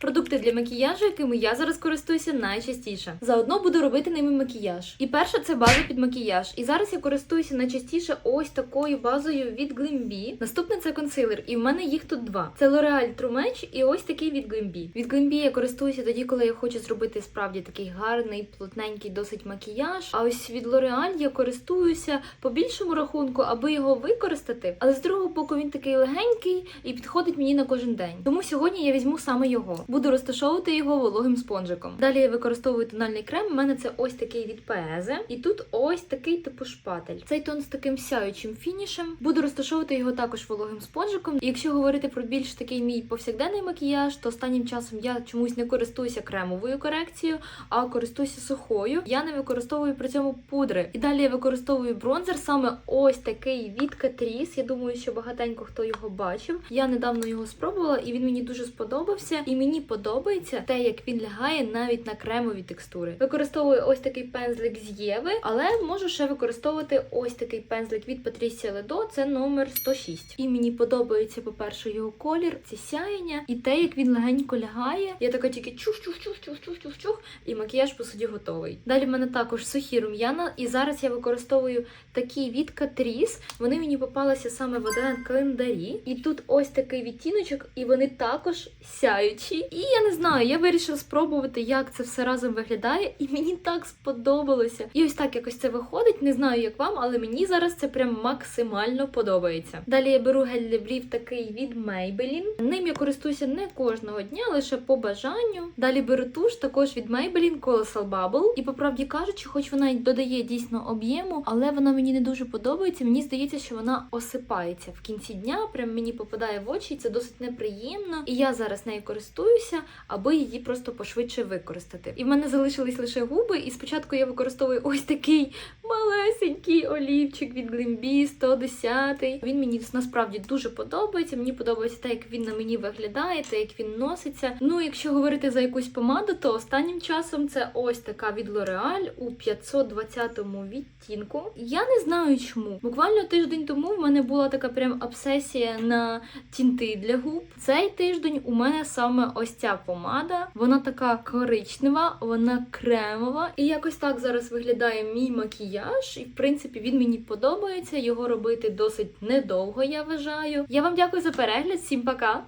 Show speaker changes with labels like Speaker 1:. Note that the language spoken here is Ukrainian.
Speaker 1: Продукти для макіяжу, якими я зараз користуюся найчастіше. Заодно буду робити ними макіяж. І перше це база під макіяж. І зараз я користуюся найчастіше ось такою базою від Glimby. Наступне це консилер, і в мене їх тут два: це L'Oreal True Match і ось такий від Glimby. Від Glimby я користуюся тоді, коли я хочу зробити справді такий гарний, плотненький, досить макіяж. А ось від L'Oreal я користуюся по більшому рахунку, аби його використати. Але з другого боку він такий легенький і підходить мені на кожен день. Тому сьогодні я візьму саме його. Буду розташовувати його вологим спонжиком. Далі я використовую тональний крем. У мене це ось такий від Пезе. І тут ось такий типу шпатель. Цей тон з таким сяючим фінішем. Буду розташовувати його також вологим спонжиком. І якщо говорити про більш такий мій повсякденний макіяж, то останнім часом я чомусь не користуюся кремовою корекцією, а користуюся сухою. Я не використовую при цьому пудри. І далі я використовую бронзер саме ось такий від Catrice. Я думаю, що багатенько хто його бачив. Я недавно його спробувала, і він мені дуже сподобався. І мені подобається те, як він лягає навіть на кремові текстури. Використовую ось такий пензлик з Єви, але можу ще використовувати ось такий пензлик від Patricia Ledo, це номер 106. І мені подобається, по-перше, його колір, це сяєння, і те, як він легенько лягає. Я така тільки чух чух чух чух чух чух чух і макіяж по суді готовий. Далі в мене також сухі рум'яна, і зараз я використовую такі від Catrice. Вони мені попалися саме в один календарі. І тут ось такий відтіночок, і вони також сяючі. І я не знаю, я вирішила спробувати, як це все разом виглядає, і мені так сподобалося. І ось так якось це виходить. Не знаю, як вам, але мені зараз це прям максимально подобається. Далі я беру гель для брів такий від Maybelline. Ним я користуюся не кожного дня, лише по бажанню. Далі беру туш також від Maybelline Colossal Bubble. І по правді кажучи, хоч вона й додає дійсно об'єму, але вона мені не дуже подобається. Мені здається, що вона осипається в кінці дня. Прям мені попадає в очі, і це досить неприємно. І я зараз нею користуюся, аби її просто пошвидше використати. І в мене залишились лише губи, і спочатку я використовую ось такий малесенький олівчик від Glimby 110. Він мені насправді дуже подобається. Мені подобається те, як він на мені виглядає, те, як він носиться. Ну, якщо говорити за якусь помаду, то останнім часом це ось така від L'Oreal у 520 відтінку. Я не знаю чому. Буквально тиждень тому в мене була така прям обсесія на тінти для губ. Цей тиждень у мене саме ось ця помада. Вона така коричнева, вона кремова. І якось так зараз виглядає мій макіяж. І в принципі він мені подобається. Його робити досить недовго, я вважаю. Я вам дякую за перегляд. Всім пока!